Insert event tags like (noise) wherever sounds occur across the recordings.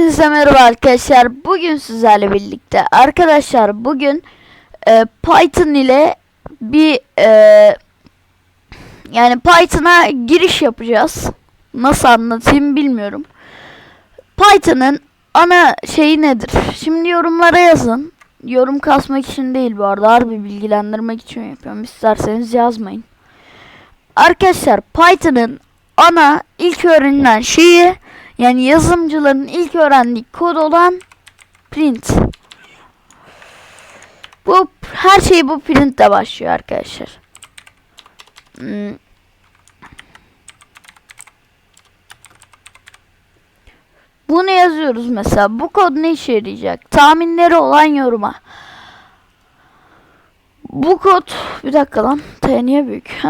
Hepinize merhaba arkadaşlar. Bugün sizlerle birlikte arkadaşlar bugün e, Python ile bir e, yani Python'a giriş yapacağız. Nasıl anlatayım bilmiyorum. Python'ın ana şeyi nedir? Şimdi yorumlara yazın. Yorum kasmak için değil bu arada harbi bilgilendirmek için yapıyorum. İsterseniz yazmayın. Arkadaşlar Python'ın ana ilk öğrenilen şeyi yani yazılımcıların ilk öğrendiği kod olan print. Bu her şey bu printle başlıyor arkadaşlar. Hmm. Bunu yazıyoruz mesela. Bu kod ne işe yarayacak? Tahminleri olan yoruma. Bu kod bir dakika lan. T niye büyük?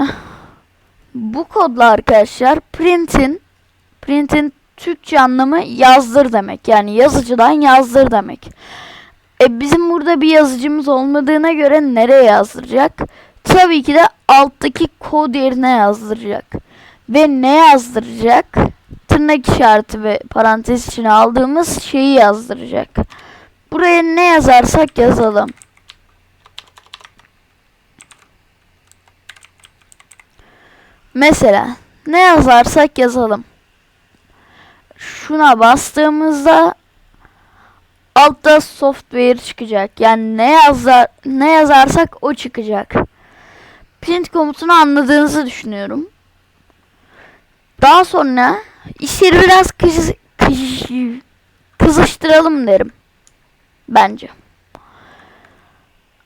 (laughs) Bu kodla arkadaşlar print'in print'in Türkçe anlamı yazdır demek. Yani yazıcıdan yazdır demek. E bizim burada bir yazıcımız olmadığına göre nereye yazdıracak? Tabii ki de alttaki kod yerine yazdıracak. Ve ne yazdıracak? Tırnak işareti ve parantez içine aldığımız şeyi yazdıracak. Buraya ne yazarsak yazalım. Mesela ne yazarsak yazalım şuna bastığımızda altta software çıkacak. Yani ne yazar ne yazarsak o çıkacak. Print komutunu anladığınızı düşünüyorum. Daha sonra işleri biraz kız, kız, kızıştıralım derim. Bence.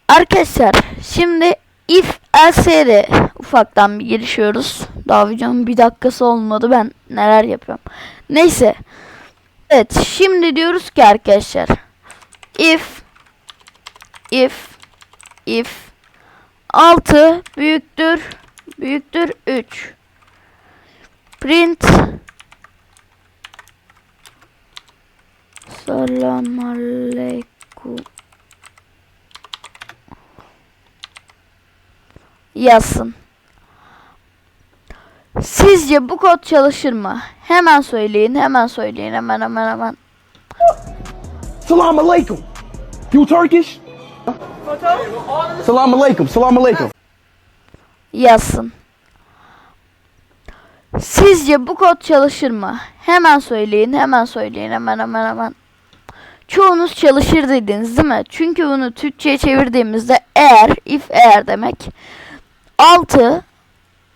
Arkadaşlar şimdi if else'ye ufaktan bir girişiyoruz. Daha videonun bir dakikası olmadı ben neler yapıyorum. Neyse. Evet şimdi diyoruz ki arkadaşlar. If if if 6 büyüktür büyüktür 3 print Selam aleyküm yazsın. Sizce bu kod çalışır mı? Hemen söyleyin, hemen söyleyin, hemen hemen hemen. Salam alaikum. You Turkish? Salam alaikum. Salam alaikum. Yazsın. Sizce bu kod çalışır mı? Hemen söyleyin, hemen söyleyin, hemen hemen hemen. Çoğunuz çalışır dediniz değil mi? Çünkü bunu Türkçe'ye çevirdiğimizde eğer, if eğer demek. 6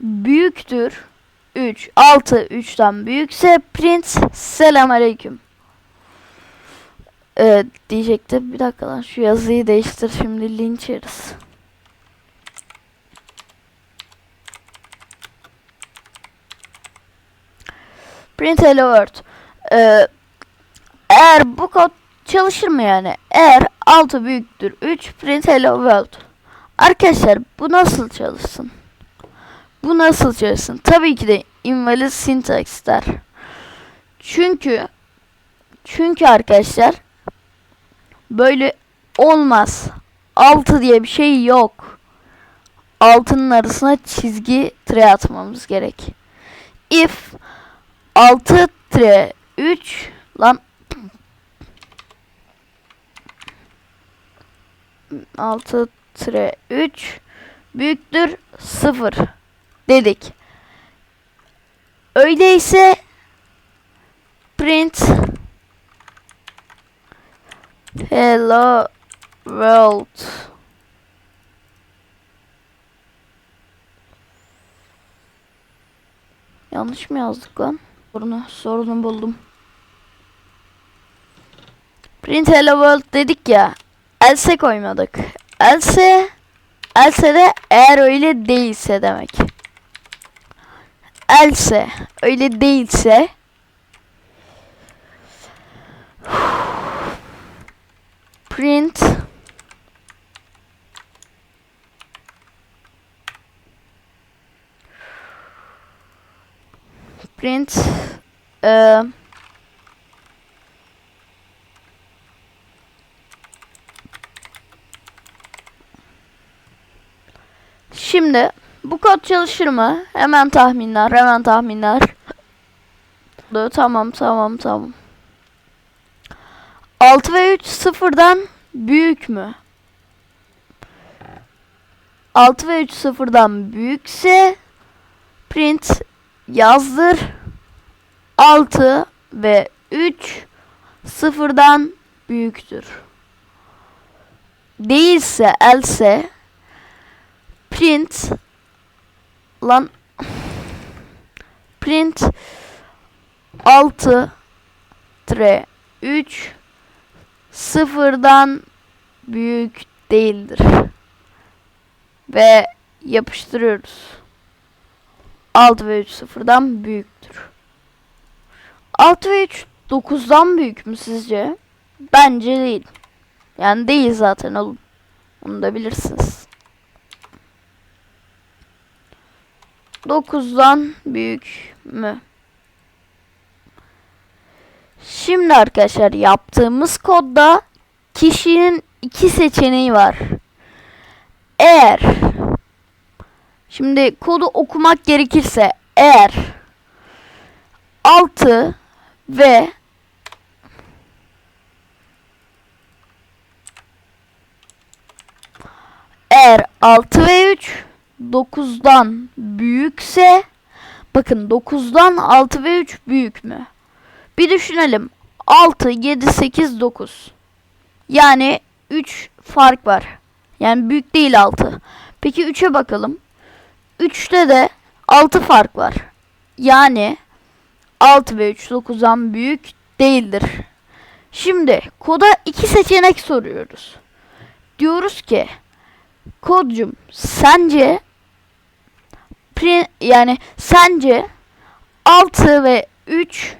büyüktür 3 6 3'ten büyükse print selam aleyküm. Diyecektim. Bir dakika lan şu yazıyı değiştir şimdi linç yeriz. Print hello world. Ee, eğer bu kod çalışır mı yani? Eğer 6 büyüktür 3 print hello world. Arkadaşlar bu nasıl çalışsın? Bu nasıl çalışsın? Tabii ki de invalid syntax'ler. Çünkü çünkü arkadaşlar böyle olmaz. Altı diye bir şey yok. Altının arasına çizgi tire atmamız gerek. If 6 tire 3 lan 6 tire 3 büyüktür 0 dedik. Öyleyse print hello world Yanlış mı yazdık lan? Sorunu, sorunu buldum. Print hello world dedik ya. Else koymadık. Else else de eğer öyle değilse demek else öyle değilse. Print. Print e, şimdi bu kod çalışır mı? Hemen tahminler, hemen tahminler. Tamam, tamam, tamam. 6 ve 3 sıfırdan büyük mü? 6 ve 3 sıfırdan büyükse print yazdır. 6 ve 3 sıfırdan büyüktür. Değilse else print lan print 6 tre 3 sıfırdan büyük değildir. Ve yapıştırıyoruz. 6 ve 3 sıfırdan büyüktür. 6 ve 3 9'dan büyük mü sizce? Bence değil. Yani değil zaten oğlum. Onu da bilirsiniz. 9'dan büyük mü? Şimdi arkadaşlar yaptığımız kodda kişinin iki seçeneği var. Eğer şimdi kodu okumak gerekirse eğer 6 ve eğer 6 ve 3 9'dan büyükse bakın 9'dan 6 ve 3 büyük mü? Bir düşünelim. 6, 7, 8, 9. Yani 3 fark var. Yani büyük değil 6. Peki 3'e bakalım. 3'te de 6 fark var. Yani 6 ve 3 9'dan büyük değildir. Şimdi koda iki seçenek soruyoruz. Diyoruz ki kodcum sence pri- yani sence 6 ve 3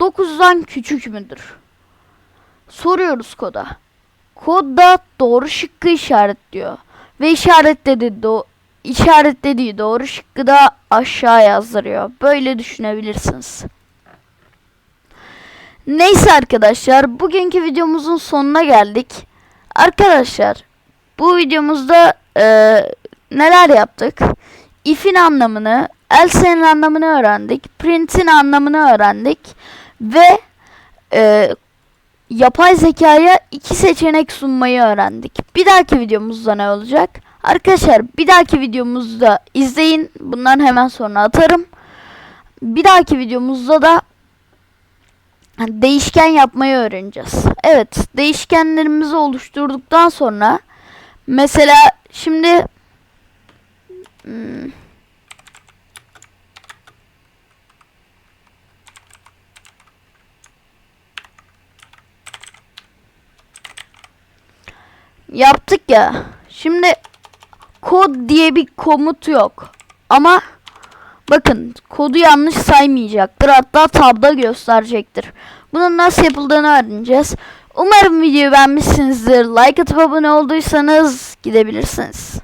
9'dan küçük müdür? Soruyoruz koda. Kodda doğru şıkkı işaretliyor. Ve işaretledi do işaretlediği doğru şıkkı da aşağı yazdırıyor. Böyle düşünebilirsiniz. Neyse arkadaşlar bugünkü videomuzun sonuna geldik. Arkadaşlar bu videomuzda eee, neler yaptık? If'in anlamını, else'nin anlamını öğrendik. Print'in anlamını öğrendik. Ve eee, yapay zekaya iki seçenek sunmayı öğrendik. Bir dahaki videomuzda ne olacak? Arkadaşlar bir dahaki videomuzda izleyin. Bundan hemen sonra atarım. Bir dahaki videomuzda da değişken yapmayı öğreneceğiz. Evet, değişkenlerimizi oluşturduktan sonra mesela şimdi hmm, yaptık ya. Şimdi kod diye bir komut yok. Ama bakın kodu yanlış saymayacaktır. Hatta tabda gösterecektir. Bunun nasıl yapıldığını öğreneceğiz. Umarım videoyu beğenmişsinizdir. Like atıp abone olduysanız gidebilirsiniz.